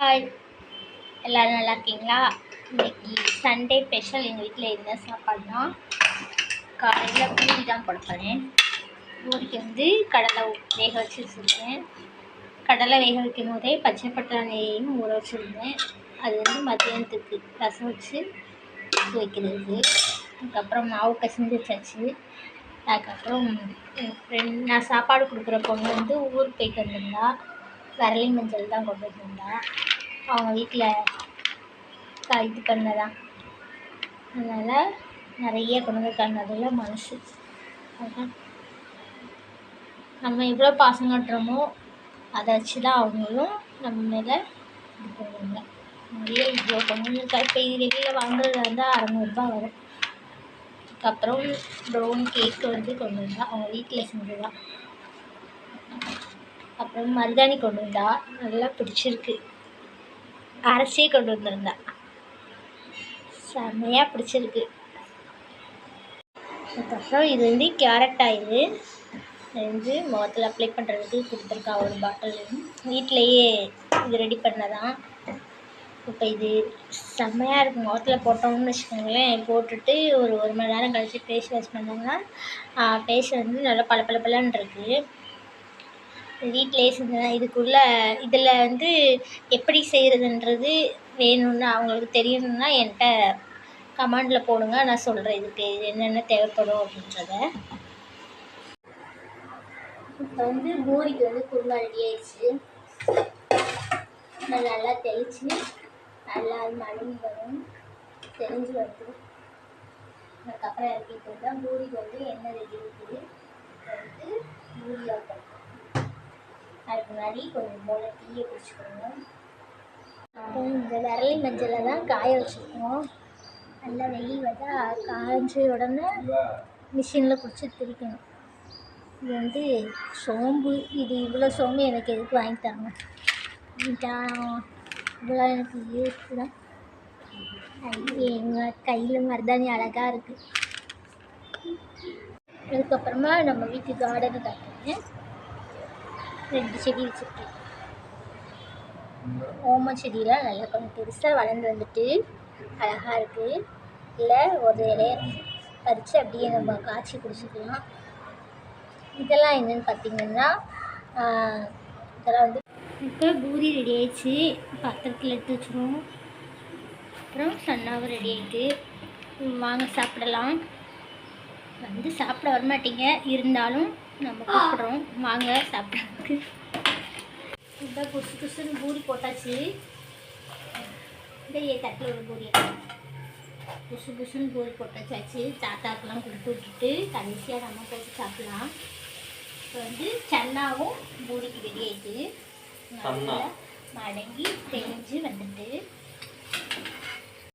Hi எல்லோரும் நல்லா இருக்கீங்களா? இன்னைக்கு சண்டே ஸ்பெஷல் எங்கள் வீட்டில் என்ன சாப்பாடுனா காலையில் பூரி தான் கொடுப்பேன் பூரிக்கு வந்து கடலை வேக வச்சு வச்சுருக்கேன் கடலை வேக வைக்கும் போதே பச்சை பட்டாணியையும் ஊற வச்சுருந்தேன். அது வந்து மத்தியானத்துக்கு ரசம் வச்சு வைக்கிறது. அதுக்கப்புறம் மாவு கசிஞ்சு வச்சாச்சு. அதுக்கப்புறம் என் ஃப்ரெண்ட் நான் சாப்பாடு கொடுக்குற பொண்ணு வந்து ஊருக்கு போயிட்டு வந்திருந்தா. விரலி மஞ்சள் தான் கொண்டு வந்திருந்தேன் அவங்க வீட்டில் இது பண்ணதான். அதனால் நிறைய கொண்டு வந்திருக்காங்க. அதில் மனசு. அதான். நம்ம எவ்வளோ பாசம் கட்டுறோமோ அதை வச்சு தான் அவங்களும் நம்ம மேலே இது பண்ணுவாங்க. நிறைய இவ்வளோ கொண்டு வந்திருக்கா. இப்போ இது வெளியில் வாங்குறது வந்து அறநூறுபா வரும். அதுக்கப்புறம் ப்ரௌன் கேக் வந்து கொண்டு வந்தா. அவங்க வீட்டில் செஞ்சு தான் மருதாணி கொண்டு வந்தா நல்லா பிடிச்சிருக்கு. அரைச்சே கொண்டு வந்திருந்தா. செம்மையாக பிடிச்சிருக்கு. அதுக்கப்புறம் இது வந்து கேரட் ஆயில். இது வந்து முகத்தில் அப்ளை பண்ணுறதுக்கு கொடுத்துருக்கா ஒரு பாட்டில் வீட்டிலையே இது ரெடி பண்ணதான். இப்போ இது செம்மையாக இருக்கும் முகத்தில் போட்டோம்னு வச்சுக்கோங்களேன். போட்டுட்டு ஒரு ஒரு மணி நேரம் கழிச்சு ஃபேஸ் வாஷ் பண்ணோம்னா ஃபேஸ் வந்து நல்லா பளபளபளன்னு இருக்குது வீட்டிலே செஞ்சேன் இதுக்குள்ளே இதில் வந்து எப்படி செய்கிறதுன்றது வேணும்னு அவங்களுக்கு தெரியணும்னா என்கிட்ட கமெண்டில் போடுங்க நான் சொல்கிறேன் இதுக்கு என்னென்ன தேவைப்படும் அப்படின்றத. இப்போ வந்து பூரிக்கு வந்து குருமா ரெடி ஆயிடுச்சு. நல்லா தெளித்து நல்லா அது மடங்கி வரும் தெரிஞ்சு வருது அதுக்கப்புறம் இறக்கிட்டு தான் பூரிக்கு வந்து எண்ணெய் ரெடி இருக்குது வந்து பூரியில் அதுக்கு முன்னாடி கொஞ்சம் போல் டீயை குடிச்சுக்கணும் அப்புறம் இந்த விரலி மஞ்சளை தான் காய வச்சுருக்கோம் நல்லா வெயில் வந்தால் காய்ஞ்ச உடனே மிஷினில் பிடிச்சி திரிக்கணும். இது வந்து சோம்பு. இது இவ்வளோ சோம்பு எனக்கு எதுக்கு வாங்கி தரணும்? இவ்வளோ எனக்கு யூஸ் தான் எங்கள் கையில் மருதாணி அழகாக இருக்குது அதுக்கப்புறமா நம்ம வீட்டு கார்டனு காட்டுறேன் ரெண்டு செடி வச்சுருக்கேன். ஓம செடியெலாம் நல்லா கொஞ்சம் பெருசாக வளர்ந்து வந்துட்டு அழகாக இருக்குது இல்லை ஒரு இலைய பறித்து அப்படியே நம்ம காய்ச்சி குடிச்சிக்கலாம். இதெல்லாம் என்னென்னு பார்த்திங்கன்னா இதெல்லாம் வந்து இப்போ பூரி ரெடி ஆயிடுச்சு. பாத்திரத்தில் எடுத்து வச்சுருவோம். அப்புறம் சன்னாவும் ரெடி ஆகிட்டு வாங்க சாப்பிடலாம். வந்து சாப்பிட வரமாட்டீங்க. இருந்தாலும் நம்ம கூப்பிட்றோம். வாங்க சாப்பிட்றதுக்கு இப்போ புசு புசுன்னு பூரி போட்டாச்சு. இந்த தட்டில் ஒரு பூரி. புசு புசுன்னு பூரி போட்டாச்சாச்சு. தாத்தாக்கெல்லாம் கொடுத்து விட்டுட்டு கடைசியாக நம்ம போட்டு சாப்பிட்லாம். இப்போ வந்து சன்னாவும் பூரிக்கு நல்லா மடங்கி தெரிஞ்சு வந்துட்டு